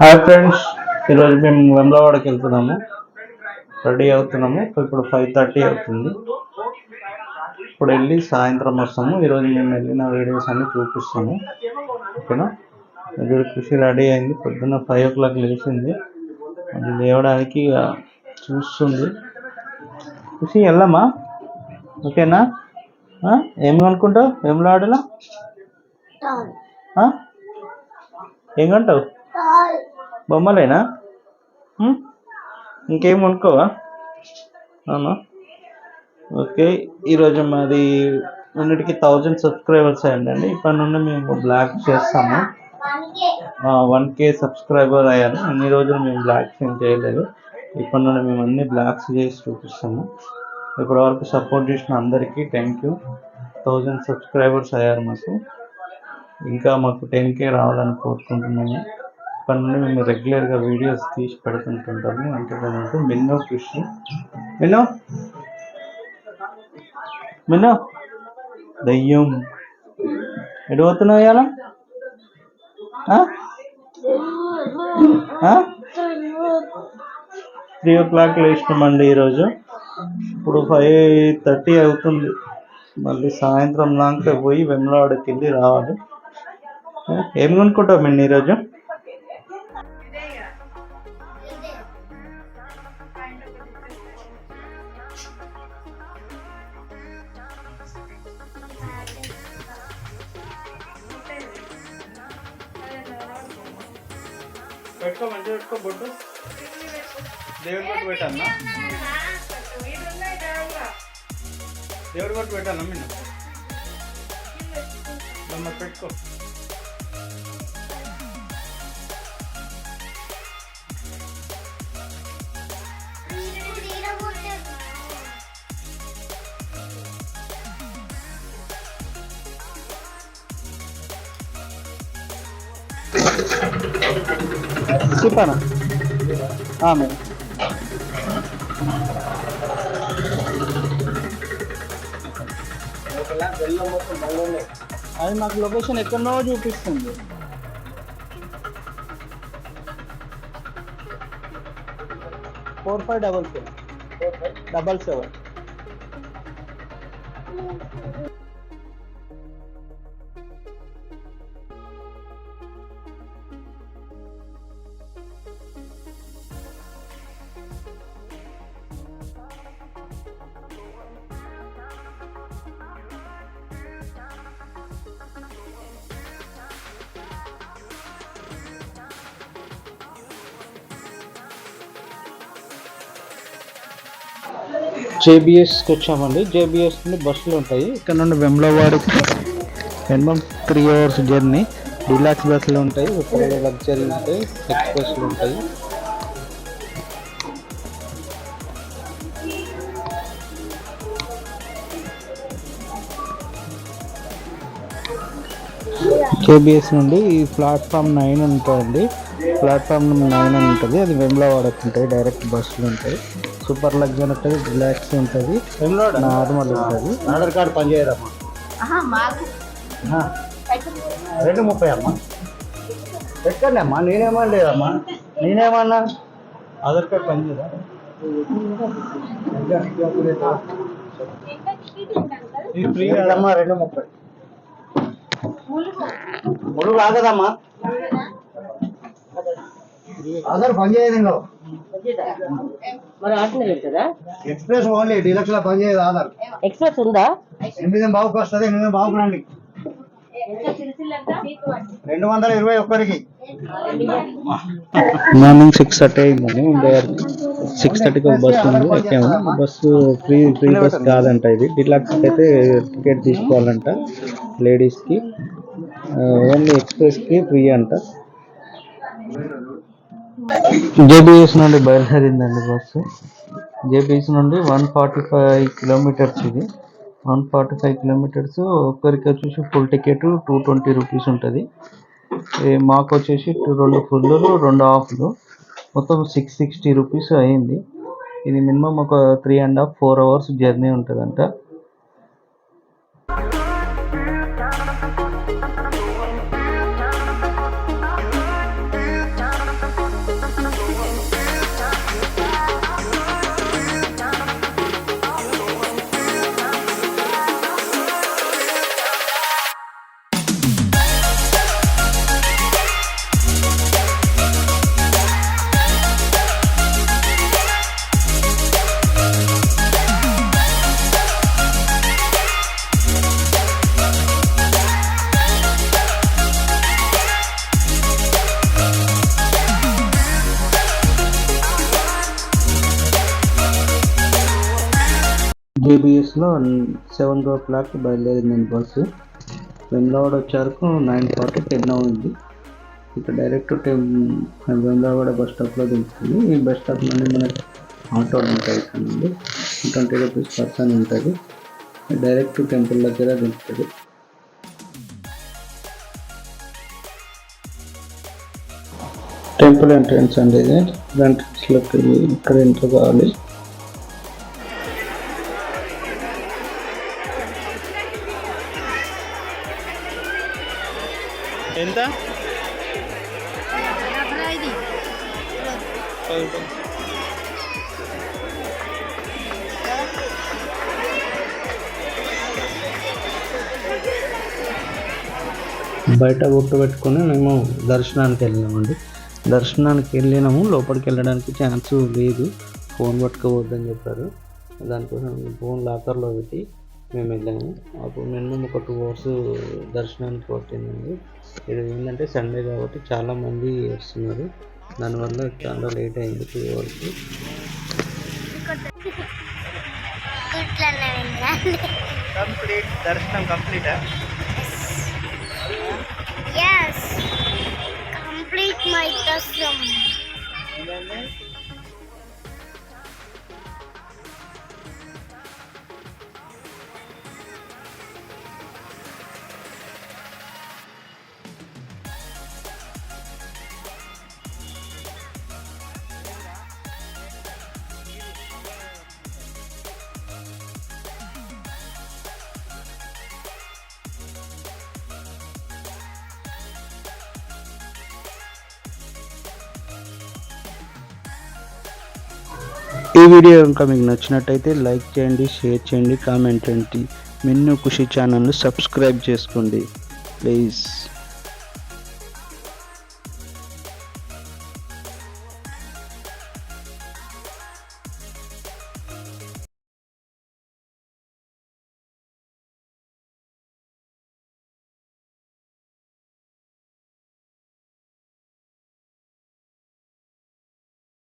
Hi friends ఈరోజు మేము వెమ్లవాడకి వెళ్తున్నాము. రెడీ అవుతున్నాము. ఇప్పుడు ఫైవ్ థర్టీ అవుతుంది. ఇప్పుడు వెళ్ళి సాయంత్రం వస్తాము. ఈరోజు మేము వెళ్ళిన వీడియోస్ అన్ని చూపిస్తాము. ఓకేనా? ఇప్పుడు ఖుషి రెడీ అయింది. పొద్దున్న ఫైవ్ ఓ క్లాక్ లేచింది. అది లేవడానికి చూస్తుంది. ఖుషి వెళ్ళమ్మా. ఓకేనా? ఏం కొనుక్కుంటావు వెమ్లవాడలో? ఏం కొంటావు? బొమ్మలేనా? ఇంకేం కొనుక్కోవా? అవునా? ఓకే ఈరోజు మాది అన్నిటికీ థౌజండ్ సబ్స్క్రైబర్స్ అయ్యండి ఇప్పటి నుండి మేము బ్లాగ్ చేస్తాము. వన్ కే సబ్స్క్రైబర్ అయ్యారు. అన్ని రోజులు మేము బ్లాగ్స్ ఏం చేయలేదు. ఇప్పటి నుండి మేము అన్ని బ్లాగ్స్ చేసి చూపిస్తాము. ఇప్పటి వరకు సపోర్ట్ చేసిన అందరికీ థ్యాంక్ యూ థౌజండ్ సబ్స్క్రైబర్స్ అయ్యారు మాకు. ఇంకా మాకు టెన్ కే రావాలని కోరుకుంటున్నాము. అప్పటి నుండి మేము రెగ్యులర్గా వీడియోస్ తీసి పెడుతుంటుంటాము. ఎంటర్టైన్మెంట్ మిన్నో కృషి. మిన్నో? మిన్నో? దయ్యం. ఎటు పోతున్నావు ఇవాళ? త్రీ ఓ క్లాక్ లేచినామండి ఈరోజు. ఇప్పుడు ఫైవ్ థర్టీ అవుతుంది. మళ్ళీ సాయంత్రం దాకా పోయి వెమ్లవాడకి వెళ్ళి రావాలి ఏం కొనుక్కుంటామండి ఈరోజు? పెట్టుకో మంచిగా పెట్టుకో బొట్టు. దేవుడి బొట్టు పెట్టానా దేవుడి బొట్టు పెట్టానా మీరు అమ్మ పెట్టుకో. చెప్పానా మేడం అది నాకు లొకేషన్ ఎక్కడో చూపిస్తుంది. Four five double seven double seven జేబిఎస్కి వచ్చామండి. జేబిఎస్ నుండి బస్సులు ఉంటాయి. ఇక్కడ నుండి వెమ్లవాడికి minimum three hours journey. Deluxe బస్సులు ఉంటాయి. లగ్జరీ ఉంటాయి. ఎక్స్ప్రెస్లు ఉంటాయి. కేబిఎస్ నుండి ఈ ప్లాట్ఫామ్ నైన్ ఉంటుంది ప్లాట్ఫామ్ నైన్ అని ఉంటుంది. అది వెమ్లవాడకి ఉంటాయి డైరెక్ట్ బస్సులు ఉంటాయి సూపర్ లగ్జరీ ఉంటుంది. రిలాక్స్ ఉంటుంది. నార్మల్ ఉంటుంది. ఆధార్ కార్డు పనిచేయదమ్మా రెండు ముప్పై అమ్మా. ఎక్కండి అమ్మా నేనేమన్నా లేదమ్మా. నేనేమన్నా? ఆధార్ కార్డు పనిచేయదా ఇది ఫ్రీ కదమ్మా రెండు ముప్పై? ముళ్ళు రాగదమ్మా ఆధార్ పనిచేయదు మరి ఎక్స్ప్రెస్ ఓన్లీ డీలక్స్లో పనిచేయదు ఆధార్. ఎక్స్ప్రెస్ ఉందా? ఎనిమిది బాబుకి వస్తుంది ఎనిమిది బాబుకి రండి. రెండు వందల ఇరవై ఒక్కరికి. మార్నింగ్ సిక్స్ థర్టీ అయిందండి సిక్స్ థర్టీకి ఒక బస్సు ఉంది ఎక్కాము. బస్సు ఫ్రీ ఫ్రీ బస్ కాదంట ఇది. డిలాక్స్కి అయితే టికెట్ తీసుకోవాలంట లేడీస్కి. ఓన్లీ ఎక్స్ప్రెస్కి ఫ్రీ అంట. జేబీఎస్ నుండి బయలుదేరిందండి బస్సు. జేబీఎస్ నుండి వన్ ఫార్టీ ఫైవ్ కిలోమీటర్స్ ఇది. వన్ ఫార్టీ ఫైవ్ కిలోమీటర్స్ ఒక్కరికి వచ్చేసి full ticket two twenty rupees ఉంటుంది. మాకు వచ్చేసి రెండు ఫుల్లు రెండు హాఫ్లు. మొత్తం సిక్స్ సిక్స్టీ రూపీస్ అయింది. ఇది మినిమం ఒక three and half four hours journey ఉంటుందంట. జేబీఎస్లో సెవెన్ ఓ క్లాక్ బయలుదేరిందండి బస్సు. వెమ్లవాడ వచ్చేవరకు నైన్ ఫార్టీ టెన్ అవుతుంది ఇక్కడ డైరెక్ట్ టెన్ వెమ్లవాడ బస్ స్టాప్లో దింపుతుంది ఈ బస్ స్టాప్ నుండి మనకి ఆటోలు ఉంటాయి ఇక్కడ నుండి ట్వంటీ రూపీస్ పర్సన్ ఉంటుంది. డైరెక్ట్ టెంపుల్ దగ్గర దింపుతుంది టెంపుల్ ఎంట్రన్స్ అండి ఇది. ఎంట్రన్స్లోకి ఇక్కడ ఎంటర్ కావాలి. ఎంత? బయట గుట్టు పెట్టుకొని మేము దర్శనానికి వెళ్ళినామండి. దర్శనానికి వెళ్ళినాము. లోపలికి వెళ్ళడానికి ఛాన్స్ లేదు. ఫోన్ పట్టుకోవద్దని చెప్పారు. దానికోసం ఫోన్ లాకర్లో పెట్టి మేము వెళ్ళాము అప్పుడు మినిమం ఒక టూ అవర్స్ దర్శనానికి పట్టిందండి. ఇది ఏంటంటే సండే కాబట్టి చాలా మంది వస్తున్నారు. దానివల్ల చాలా లేట్ అయింది టూ అవర్స్. కంప్లీట్? దర్శనం కంప్లీట్? Yes. Complete my ఈ వీడియో కనుక మీకు నచ్చినట్టయితే లైక్ చేయండి షేర్ చేయండి కామెంట్ చేయండి. మిన్ను ఖుషి ఛానల్ను సబ్స్క్రైబ్ చేసుకోండి. ప్లీజ్.